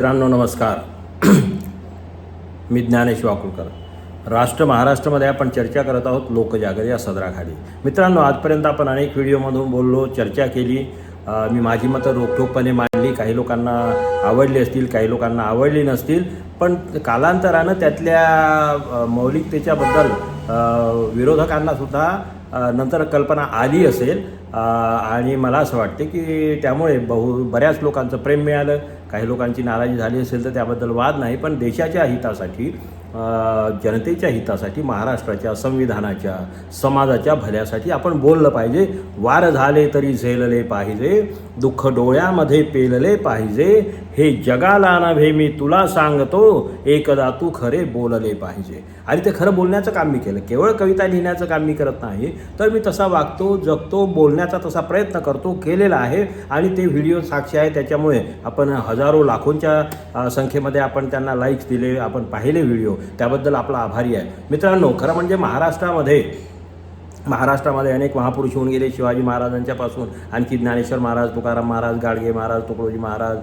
मित्रांनो नमस्कार. मी ज्ञानेश वाकुळकर. राष्ट्र महाराष्ट्रामध्ये आपण चर्चा करत आहोत लोकजागर या सदराखाली. मित्रांनो आजपर्यंत आपण अनेक व्हिडिओमधून बोललो चर्चा केली. मी माझी मतं रोखठोकपणे मांडली. काही लोकांना आवडली असतील काही लोकांना आवडली नसतील. पण कालांतरानं त्यातल्या मौलिकतेच्याबद्दल विरोधकांनासुद्धा नंतर कल्पना आली असेल. आणि मला असं वाटते की त्यामुळे बहु बऱ्याच लोकांचं प्रेम मिळालं. काही लोकांची नाराजी झाली असेल तर त्याबद्दल वाद नाही पण देशाच्या हितासाठी जनतेच्या हितासाठी महाराष्ट्राच्या संविधानाच्या समाजाच्या भल्यासाठी आपण बोललं पाहिजे. वार झाले तरी झेलले पाहिजे. दुःख डोळ्यामध्ये पेलले पाहिजे. हे जगाला नव्हे मी तुला सांगतो एकदा तू खरे बोलले पाहिजे. आणि ते खरं बोलण्याचं काम मी केलं. केवळ कविता लिहिण्याचं काम मी करत नाही तर मी तसा वागतो जगतो बोलण्याचा तसा प्रयत्न करतो केलेला आहे. आणि ते व्हिडिओ साक्षी आहे त्याच्यामुळे आपण हजारो लाखोंच्या संख्येमध्ये आपण त्यांना लाईक्स दिले आपण पाहिले व्हिडिओ. त्याबद्दल आपला आभारी आहे. मित्रांनो खरं म्हणजे महाराष्ट्रामध्ये महाराष्ट्रामध्ये अनेक महापुरुष होऊन गेले. शिवाजी महाराजांच्यापासून आणखी ज्ञानेश्वर महाराज तुकाराम महाराज गाडगे महाराज तुकडोजी महाराज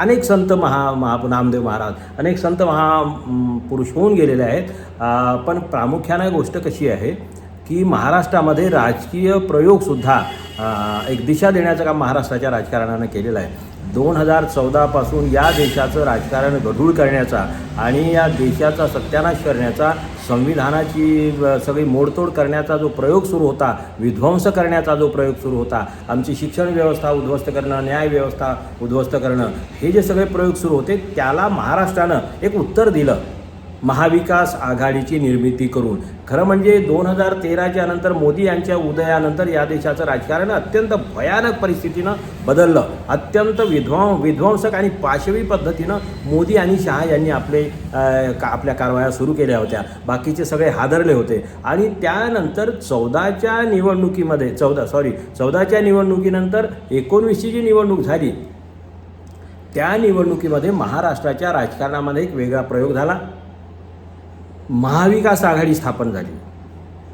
अनेक संत महा महा नामदेव महाराज अनेक संत महा पुरुष होऊन गेलेले आहेत. पण प्रामुख्यानं गोष्ट कशी आहे की महाराष्ट्रामध्ये राजकीय प्रयोगसुद्धा एक दिशा देण्याचं काम महाराष्ट्राच्या राजकारणानं केलेलं आहे. दोन हजार चौदापासून या देशाचं राजकारण गढूळ करण्याचा आणि या देशाचा सत्यानाश करण्याचा संविधानाची सगळी मोडतोड करण्याचा जो प्रयोग सुरू होता विध्वंस करण्याचा जो प्रयोग सुरू होता आमची शिक्षण व्यवस्था उद्ध्वस्त करणं न्याय व्यवस्था उद्ध्वस्त करणं हे जे सगळे प्रयोग सुरू होते त्याला महाराष्ट्रानं एक उत्तर दिलं. महाविकास आघाडीची निर्मिती करून. खरं म्हणजे दोन हजार तेराच्या नंतर मोदी यांच्या उदयानंतर या देशाचं राजकारण अत्यंत भयानक परिस्थितीनं बदललं. अत्यंत विध्वं विध्वंसक आणि पाशवी पद्धतीनं मोदी आणि शहा यांनी आपले का आपल्या कारवाया सुरू केल्या होत्या. बाकीचे सगळे हादरले होते. आणि त्यानंतर चौदाच्या निवडणुकीमध्ये चौदा सॉरी चौदाच्या निवडणुकीनंतर एकोणवीसची जी निवडणूक झाली त्या निवडणुकीमध्ये महाराष्ट्राच्या राजकारणामध्ये एक वेगळा प्रयोग झाला. महाविकास आघाडी स्थापन झाली.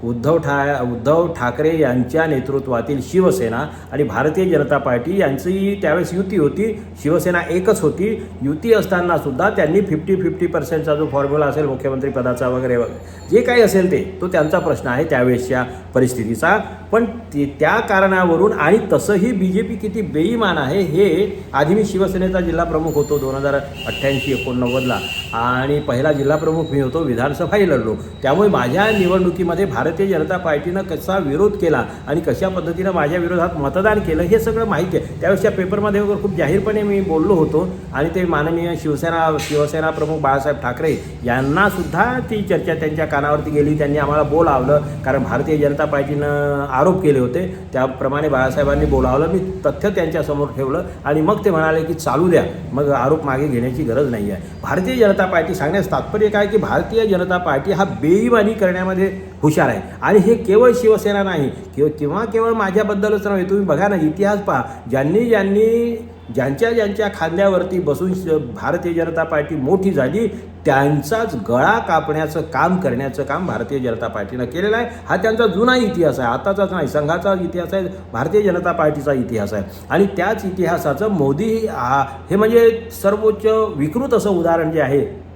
उद्धव ठा उद्धव ठाकरे यांच्या नेतृत्वातील शिवसेना आणि भारतीय जनता पार्टी यांची त्यावेळेस युती होती. शिवसेना एकच होती. युती असताना सुद्धा त्यांनी फिफ्टी फिफ्टी पर्सेंटचा जो फॉर्म्युला असेल मुख्यमंत्री पदाचा वगैरे वगैरे जे काही असेल ते तो त्यांचा प्रश्न आहे त्यावेळेसच्या परिस्थितीचा. पण ते त्या कारणावरून आणि तसंही बी जे पी किती बेईमान आहे हे आधी मी शिवसेनेचा जिल्हा प्रमुख होतो दोन हजार अठ्ठ्याऐंशी एकोणनव्वदला. आणि पहिला जिल्हा प्रमुख मी होतो विधानसभाही लढलो. त्यामुळे माझ्या निवडणुकीमध्ये भारत भारतीय जनता पार्टीनं कसा विरोध केला आणि कशा पद्धतीनं माझ्या विरोधात मतदान केलं हे सगळं माहिती आहे. त्यावेळेसच्या पेपरमध्ये वगैरे खूप जाहीरपणे मी बोललो होतो आणि ते माननीय शिवसेना शिवसेना प्रमुख बाळासाहेब ठाकरे यांना सुद्धा ती चर्चा त्यांच्या कानावरती गेली. त्यांनी आम्हाला बोलावलं कारण भारतीय जनता पार्टीनं आरोप केले होते. त्याप्रमाणे बाळासाहेबांनी बोलावलं. मी तथ्य त्यांच्यासमोर ठेवलं आणि मग ते म्हणाले की चालू द्या. मग आरोप मागे घेण्याची गरज नाही आहे भारतीय जनता पार्टी सांगण्यास तात्पर्य काय की भारतीय जनता पार्टी हा बेईमानी करण्यामध्ये हुशार आहे. आणि हे केवळ शिवसेना नाही किंवा किंवा केवळ माझ्याबद्दलच नव्हे तुम्ही बघा ना इतिहास पहा. ज्यांनी ज्यांनी ज्यांच्या ज्यांच्या खांद्यावरती बसून श- भारतीय जनता पार्टी मोठी झाली त्यांचाच गळा कापण्याचं काम करण्याचं काम भारतीय जनता पार्टीनं केलेलं आहे. हा त्यांचा जुना इतिहास आहे आताचाच नाही संघाचा इतिहास आहे भारतीय जनता पार्टीचा इतिहास आहे. आणि त्याच इतिहासाचं मोदी हा हे म्हणजे सर्वोच्च विकृत असं उदाहरण जे आहे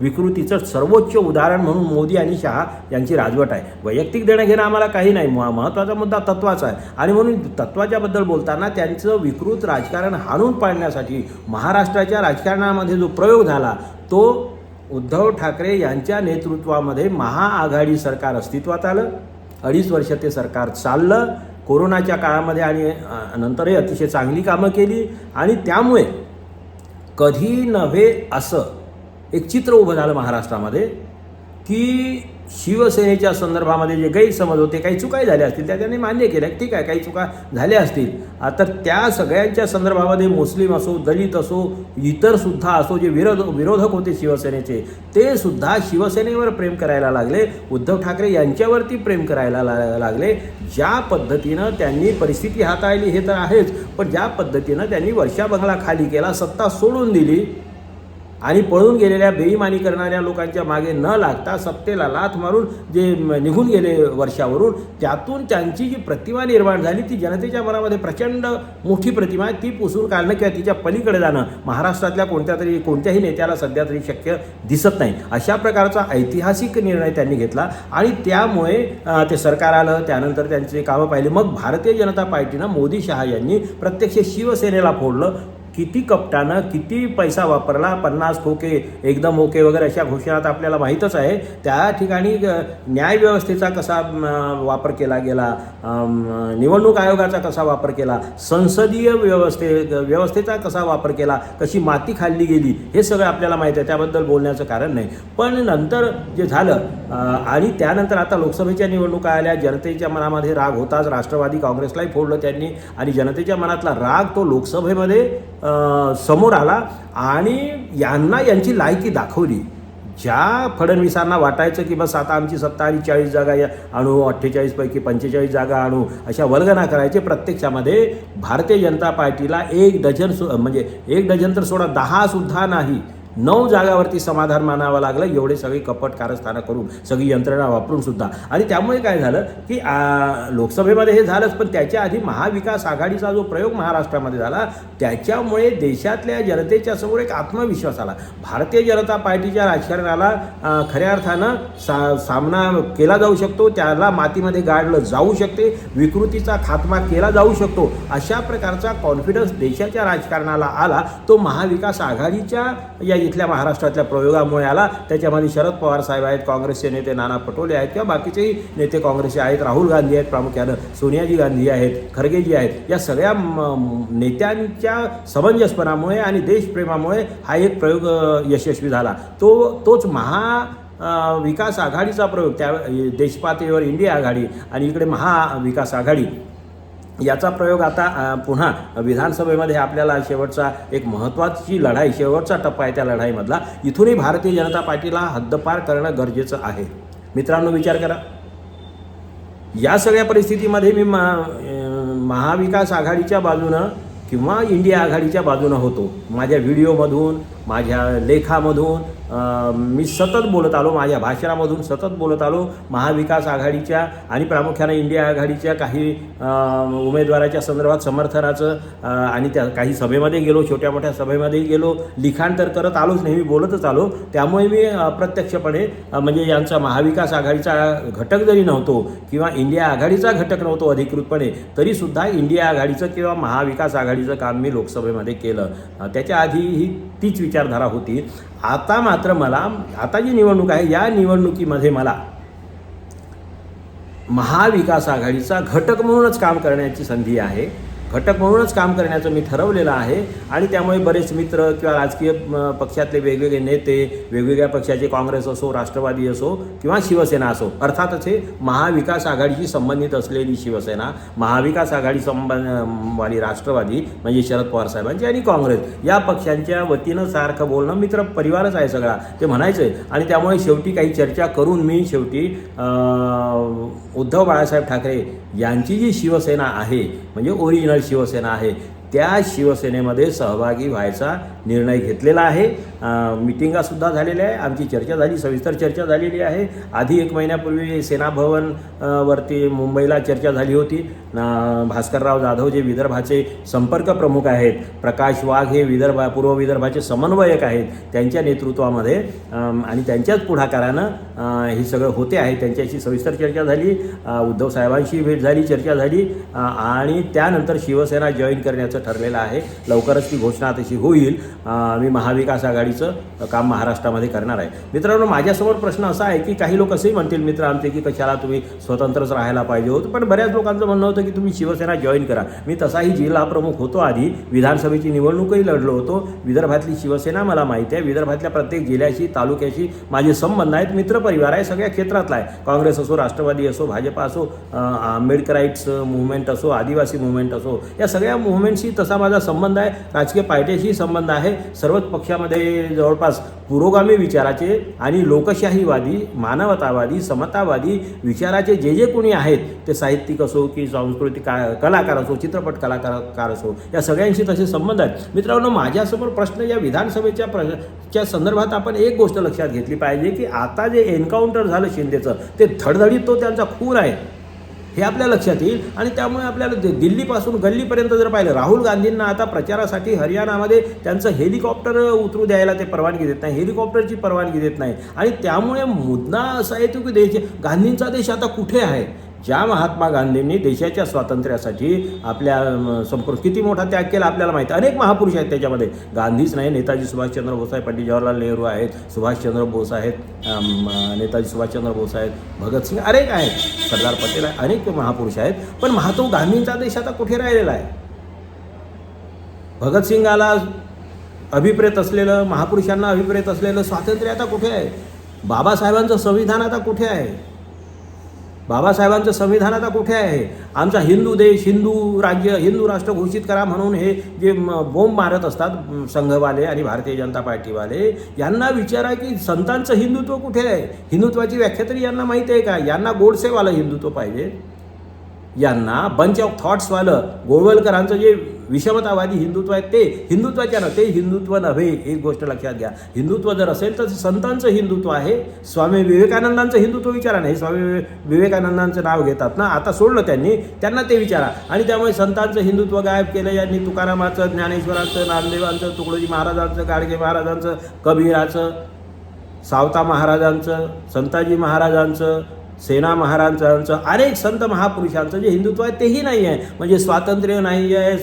विकृतीचं सर्वोच्च उदाहरण म्हणून मोदी आणि शहा यांची राजवट आहे. वैयक्तिक देणं घेणं आम्हाला काही नाही. महत्त्वाचा मुद्दा तत्वाचा आहे. आणि म्हणून तत्वाच्याबद्दल बोलताना त्यांचं विकृत राजकारण हाणून पाडण्यासाठी महाराष्ट्राच्या राजकारणामध्ये जो प्रयोग झाला तो उद्धव ठाकरे यांच्या नेतृत्वामध्ये महाआघाडी सरकार अस्तित्वात आलं. अडीच वर्ष ते सरकार चाललं. कोरोनाच्या काळामध्ये आणि नंतरही अतिशय चांगली कामं केली. आणि त्यामुळे कधी नव्हे असं एक चित्र उभं झालं महाराष्ट्रामध्ये की शिवसेनेच्या संदर्भामध्ये जे गैरसमज होते काही चुकाही झाल्या असतील त्या त्यांनी मान्य केल्या. ठीक आहे काही चुका झाल्या असतील. तर त्या सगळ्यांच्या संदर्भामध्ये मुस्लिम असो दलित असो इतरसुद्धा असो जे विरोध विरोधक होते शिवसेनेचे ते सुद्धा शिवसेनेवर प्रेम करायला लागले. उद्धव ठाकरे यांच्यावरती प्रेम करायला ला- लागले. ज्या पद्धतीनं त्यांनी परिस्थिती हाताळली हे तर आहेच पण ज्या पद्धतीनं त्यांनी वर्षा बंगला खाली केला सत्ता सोडून दिली आणि पळून गेलेल्या बेईमानी करणाऱ्या लोकांच्या मागे न लागता सत्तेला लाथ मारून जे निघून गेले वर्षावरून त्यातून त्यांची जी प्रतिमा निर्माण झाली ती जनतेच्या मनामध्ये प्रचंड मोठी प्रतिमा आहे. ती पुसून काढणं किंवा तिच्या पलीकडे जाणं महाराष्ट्रातल्या कोणत्या तरी कोणत्याही नेत्याला सध्या तरी शक्य दिसत नाही. अशा प्रकारचा ऐतिहासिक निर्णय त्यांनी घेतला आणि त्यामुळे ते सरकार आलं. त्यानंतर त्यांचे कामं पाहिली. मग भारतीय जनता पार्टीनं मोदी शहा यांनी प्रत्यक्ष शिवसेनेला फोडलं. किती कपटानं किती पैसा वापरला पन्नास खोके एकदम ओके वगैरे अशा घोषणा तर आपल्याला माहीतच आहे. त्या ठिकाणी न्यायव्यवस्थेचा कसा वापर केला गेला निवडणूक आयोगाचा कसा वापर केला संसदीय व्यवस्थे व्यवस्थेचा कसा वापर केला कशी माती खाल्ली गेली हे सगळं आपल्याला माहीत आहे. त्याबद्दल बोलण्याचं कारण नाही. पण नंतर जे झालं आणि त्यानंतर आता लोकसभेच्या निवडणुका आल्या जनतेच्या मनामध्ये राग होताच राष्ट्रवादी काँग्रेसलाही फोडलं त्यांनी आणि जनतेच्या मनातला राग तो लोकसभेमध्ये समोर आला आणि यांना यांची लायकी दाखवली. ज्या फडणवीसांना वाटायचं की बस आता आमची सत्ता आणि चाळीस जागा या आणू अठ्ठेचाळीसपैकी पंचेचाळीस जागा आणू अशा वल्गना करायचे प्रत्यक्षामध्ये भारतीय जनता पार्टीला एक डझन सु म्हणजे एक डझन तर सोडा दहासुद्धा नाही. नऊ जागावरती समाधान मानावं लागलं. एवढे सगळी कपट कारस्थानं करून सगळी यंत्रणा वापरून सुद्धा. आणि त्यामुळे काय झालं की लोकसभेमध्ये हे झालंच पण त्याच्या आधी महाविकास आघाडीचा जो प्रयोग महाराष्ट्रामध्ये झाला त्याच्यामुळे देशातल्या जनतेच्या समोर एक आत्मविश्वास आला. भारतीय जनता पार्टीच्या राजकारणाला खऱ्या अर्थानं सा सामना केला जाऊ शकतो त्याला मातीमध्ये गाडलं जाऊ शकते विकृतीचा खात्मा केला जाऊ शकतो अशा प्रकारचा कॉन्फिडन्स देशाच्या राजकारणाला आला. तो महाविकास आघाडीच्या या इथल्या महाराष्ट्रातल्या प्रयोगामुळे आला. त्याच्यामध्ये शरद पवार साहेब आहेत काँग्रेसचे नेते नाना पटोले आहेत किंवा बाकीचेही नेते काँग्रेसचे आहेत राहुल गांधी आहेत प्रामुख्यानं सोनियाजी गांधी आहेत खरगेजी आहेत. या सगळ्या नेत्यांच्या समंजसपणामुळे आणि देशप्रेमामुळे हा एक प्रयोग यशस्वी झाला. तो तोच महा विकास आघाडीचा प्रयोग. त्या देशपातळीवर इंडिया आघाडी आणि इकडे महाविकास आघाडी. याचा प्रयोग आता पुन्हा विधानसभेमध्ये आपल्याला शेवटचा एक महत्त्वाची लढाई शेवटचा टप्पा आहे त्या लढाईमधला. इथूनही भारतीय जनता पार्टीला हद्दपार करणं गरजेचं आहे. मित्रांनो विचार करा. या सगळ्या परिस्थितीमध्ये मी मा महाविकास आघाडीच्या बाजूनं किंवा इंडिया आघाडीच्या बाजूनं होतो. माझ्या व्हिडिओमधून माझ्या लेखामधून मी सतत बोलत आलो माझ्या भाषणामधून सतत बोलत आलो. महाविकास आघाडीच्या आणि प्रामुख्याने इंडिया आघाडीच्या काही उमेदवाराच्या संदर्भात समर्थनाचं आणि त्या काही सभेमध्ये गेलो छोट्या मोठ्या सभेमध्ये गेलो. लिखाण तर करत आलोच नेहमी बोलतच आलो. त्यामुळे मी प्रत्यक्षपणे म्हणजे यांचा महाविकास आघाडीचा घटक जरी नव्हतो किंवा इंडिया आघाडीचा घटक नव्हतो अधिकृतपणे तरीसुद्धा इंडिया आघाडीचं किंवा महाविकास आघाडीचं काम मी लोकसभेमध्ये केलं. त्याच्या आधी ही तीच विचारधारा होती. आता मात्र मला आता जी निवडणूक आहे या निवडणुकीमध्ये मला महाविकास आघाडीचा घटक म्हणूनच काम करण्याची संधी आहे. घटक म्हणूनच काम करण्याचं मी ठरवलेलं आहे. आणि त्यामुळे बरेच मित्र किंवा राजकीय पक्षातले वेगवेगळे नेते वेगवेगळ्या पक्षाचे काँग्रेस असो राष्ट्रवादी असो किंवा शिवसेना असो अर्थातच हे महाविकास आघाडीशी संबंधित असलेली शिवसेना महाविकास आघाडी संबंध वाली राष्ट्रवादी म्हणजे शरद पवार साहेबांची आणि काँग्रेस या पक्षांच्या वतीनं सारखं बोलणं मित्र परिवारच आहे सगळा ते म्हणायचं आहे आणि त्यामुळे शेवटी काही चर्चा करून मी शेवटी उद्धव बाळासाहेब ठाकरे यांची जी शिवसेना आहे म्हणजे ओरिजिनल शिवसेना आहे. त्या शिवसेनेमध्ये सहभागी व्हायचा निर्णय घेतलेला आहे. मिटिंगासुद्धा झालेल्या आहे. आमची चर्चा झाली सविस्तर चर्चा झालेली आहे. आधी एक महिन्यापूर्वी सेना भवन वरती मुंबईला चर्चा झाली होती. भास्करराव जाधव जे विदर्भाचे संपर्क प्रमुख आहेत प्रकाश वाघ हे विदर्भा पूर्व विदर्भाचे समन्वयक आहेत त्यांच्या नेतृत्वामध्ये आणि त्यांच्याच पुढाकारानं हे सगळं होते आहे. त्यांच्याशी सविस्तर चर्चा झाली. उद्धव साहेबांशी भेट झाली चर्चा झाली. आणि त्यानंतर शिवसेना जॉईन करण्याचं ठरलेलं आहे. लवकरच ती घोषणा तशी होईल. मी महाविकास आघाडीचं काम महाराष्ट्रामध्ये करणार आहे. मित्रांनो माझ्यासमोर प्रश्न असा आहे की काही लोक असेही म्हणतील मित्र आमचे की कशाला तुम्ही स्वतंत्रच राहायला पाहिजे होतं? पण बऱ्याच लोकांचं म्हणणं होतं की तुम्ही शिवसेना जॉईन करा. मी तसाही जिल्हा प्रमुख होतो आधी. विधानसभेची निवडणूकही लढलो होतो. विदर्भातली शिवसेना मला माहिती आहे. विदर्भातल्या प्रत्येक जिल्ह्याशी तालुक्याशी माझे संबंध आहेत. मित्रपरिवार आहे. सगळ्या क्षेत्रातला आहे. काँग्रेस असो राष्ट्रवादी असो भाजपा असो अ, आंबेडकराईट्स मुवमेंट असो आदिवासी मुवमेंट असो या सगळ्या मुवमेंटशी तसा माझा संबंध आहे. राजकीय पार्ट्याशी संबंध आहे. सर्वच पक्षामध्ये जवळपास पुरोगामी विचाराचे आणि लोकशाहीवादी मानवतावादी समतावादी विचाराचे जे जे कोणी आहेत ते साहित्यिक असो की सांस्कृतिक का कलाकार असो चित्रपट कलाकार असो या सगळ्यांशी तसे संबंध आहेत. मित्रांनो माझ्यासमोर प्रश्न या विधानसभेच्या प्र च्या संदर्भात आपण एक गोष्ट लक्षात घेतली पाहिजे की आता जे एन्काउंटर झालं शिंदेचं ते धडधडीत तो त्यांचा खून आहे. हे आपल्या लक्षात येईल. आणि त्यामुळे आपल्याला दि- दिल्लीपासून गल्लीपर्यंत जर पाहिलं राहुल गांधींना आता प्रचारासाठी हरियाणामध्ये त्यांचं हेलिकॉप्टर उतरू द्यायला ते परवानगी देत नाही. हेलिकॉप्टरची परवानगी देत नाही आणि त्यामुळे मुद्दा असा येतो की देश गांधींचा देश आता कुठे आहे? ज्या महात्मा गांधींनी देशाच्या स्वातंत्र्यासाठी आपल्या संपूर्ण किती मोठा त्याग केला आपल्याला माहिती आहे. अनेक महापुरुष आहेत त्याच्यामध्ये. गांधीच नाही नेताजी सुभाषचंद्र बोस आहे पंडित जवाहरलाल नेहरू आहेत सुभाषचंद्र बोस आहेत नेताजी सुभाषचंद्र बोस आहेत भगतसिंग अनेक आहेत. सरदार पटेल आहे अनेक महापुरुष आहेत. पण महात्मा गांधींचा देश आता कुठे राहिलेला आहे? भगतसिंगाला अभिप्रेत असलेलं महापुरुषांना अभिप्रेत असलेलं स्वातंत्र्य आता कुठे आहे? बाबासाहेबांचं संविधान आता कुठे आहे? बाबासाहेबांचं संविधान आता कुठे आहे? आमचा हिंदू देश हिंदू राज्य हिंदू राष्ट्र घोषित करा म्हणून हे जे बोंब मारत असतात संघवाले आणि भारतीय जनता पार्टीवाले यांना विचारा की संतांचं हिंदुत्व कुठे आहे? हिंदुत्वाची व्याख्या तरी यांना माहिती आहे का? यांना गोडसेवाला हिंदुत्व पाहिजे. यांना बंच ऑफ थॉट्सवालं गोळवलकरांचं जे विषमतावादी हिंदुत्व आहे ते हिंदुत्वाच्या ना ते हिंदुत्व नव्हे एक गोष्ट लक्षात घ्या. हिंदुत्व जर असेल तर संतांचं हिंदुत्व आहे स्वामी विवेकानंदांचं हिंदुत्व विचारा नाही स्वामी विवे- विवेकानंदांचं नाव घेतात ना आता सोडलं त्यांनी त्यांना ते विचारा. आणि त्यामुळे संतांचं हिंदुत्व गायब केलं यांनी तुकारामाचं ज्ञानेश्वरांचं नामदेवांचं तुकडोजी महाराजांचं गाडगे महाराजांचं कबीराचं सावता महाराजांचं संताजी महाराजांचं सेना महाराजांचं अनेक संत महापुरुषांचं जे हिंदुत्व आहे तेही नाही आहे. म्हणजे स्वातंत्र्य नाही आहे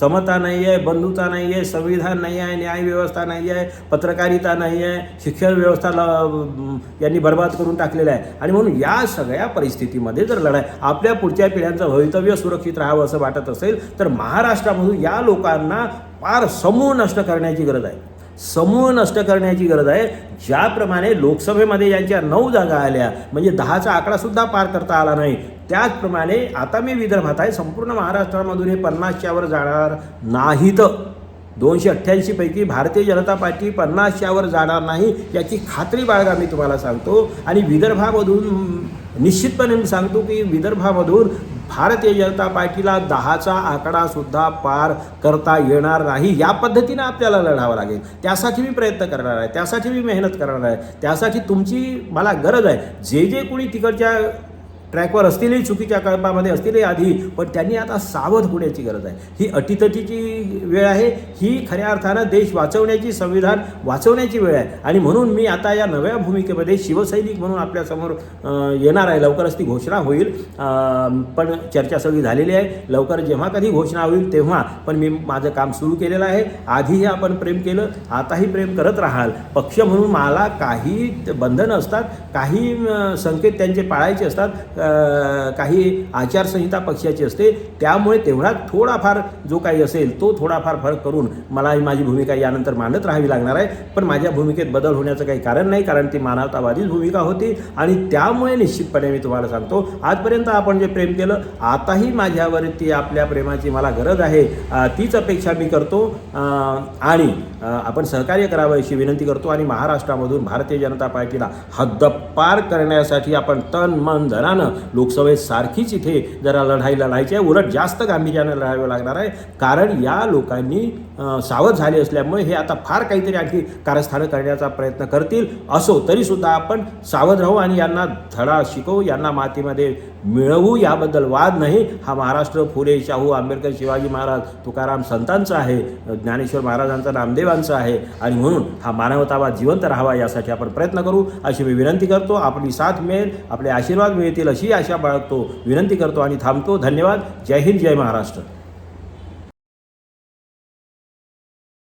समता नाही आहे बंधुता नाही आहे संविधान नाही आहे न्यायव्यवस्था नाही आहे पत्रकारिता नाही आहे शिक्षण व्यवस्था यांनी बर्बाद करून टाकलेलं आहे. आणि म्हणून या सगळ्या परिस्थितीमध्ये जर लढाई आपल्या पुढच्या पिढ्यांचं भवितव्य सुरक्षित राहावं असं वाटत असेल तर महाराष्ट्रामधून या लोकांना फार समूळ नष्ट करण्याची गरज आहे. समूळ नष्ट करण्याची गरज आहे. ज्याप्रमाणे लोकसभेमध्ये यांच्या नऊ जागा आल्या म्हणजे दहाचा आकडासुद्धा पार करता आला नाही त्याचप्रमाणे आता मी विदर्भात आहे. संपूर्ण महाराष्ट्रामधून हे पन्नासच्यावर जाणार नाहीत. दोनशे अठ्ठ्याऐंशीपैकी भारतीय जनता पार्टी पन्नासच्यावर जाणार नाही याची खात्री बाळगा मी तुम्हाला सांगतो. आणि विदर्भामधून निश्चितपणे मी सांगतो की विदर्भामधून भारतीय जनता पार्टीला दहाचा आकडा सुद्धा पार करता येणार नाही. या पद्धतीनं आपल्याला लढावं लागेल. त्यासाठी मी प्रयत्न करणार आहे. त्यासाठी मी मेहनत करणार आहे. त्यासाठी तुमची मला गरज आहे. जे जे कोणी तिकडच्या ट्रॅकवर असतीलही चुकीच्या कळपामध्ये असतीलही आधी पण त्यांनी आता सावध होण्याची गरज आहे. ही अटीतटीची वेळ आहे ही खऱ्या अर्थानं देश वाचवण्याची संविधान वाचवण्याची वेळ आहे. आणि म्हणून मी आता या नव्या भूमिकेमध्ये शिवसैनिक म्हणून आपल्यासमोर येणार आहे. लवकरच ती घोषणा होईल. पण चर्चा सगळी झालेली आहे. लवकर जेव्हा कधी घोषणा होईल तेव्हा पण मी माझं काम सुरू केलेलं आहे. आधीही आपण प्रेम केलं आताही प्रेम करत राहाल. पक्ष म्हणून मला काही बंधनं असतात काही संकेत त्यांचे पाळायचे असतात. काही आचारसंहिता पक्षाची असते त्यामुळे तेवढा थोडाफार जो काही असेल तो थोडाफार फरक करून मला ही माझी भूमिका यानंतर मांडत राहावी लागणार आहे. पण माझ्या भूमिकेत बदल होण्याचं काही कारण नाही कारण ती मानवतावादीच भूमिका होती आणि त्यामुळे निश्चितपणे मी तुम्हाला सांगतो आजपर्यंत आपण जे प्रेम केलं आताही माझ्यावरती आपल्या प्रेमाची मला गरज आहे तीच अपेक्षा मी करतो आणि आपण सहकार्य करावं अशी विनंती करतो आणि महाराष्ट्रामधून भारतीय जनता पार्टीला हद्दपार करण्यासाठी आपण तन मन धनानं लोकसभेत सारखीच इथे जरा लढाई लढायची आहे. उलट जास्त गांभीर्यानं लढावं लागणार आहे. कारण या लोकांनी सावध झाले असल्यामुळे हे आता फार काहीतरी आणखी कारस्थानं करण्याचा प्रयत्न करतील. असो तरीसुद्धा आपण सावध राहू आणि यांना धडा शिकवू यांना मातीमध्ये मिळवू. याबद्दल वाद नाही. हा महाराष्ट्र फुले शाहू आंबेडकर शिवाजी महाराज तुकाराम संतांचा आहे. ज्ञानेश्वर महाराजांचा नामदेवांचा आहे. आणि म्हणून हा मानवतावाद जिवंत राहावा यासाठी आपण प्रयत्न करू. अशी मी विनंती करतो. आपली साथ मिळेल आपले आशीर्वाद मिळतील अशी आशा बाळगतो. विनंती करतो आणि थांबतो. धन्यवाद. जय हिंद जय महाराष्ट्र.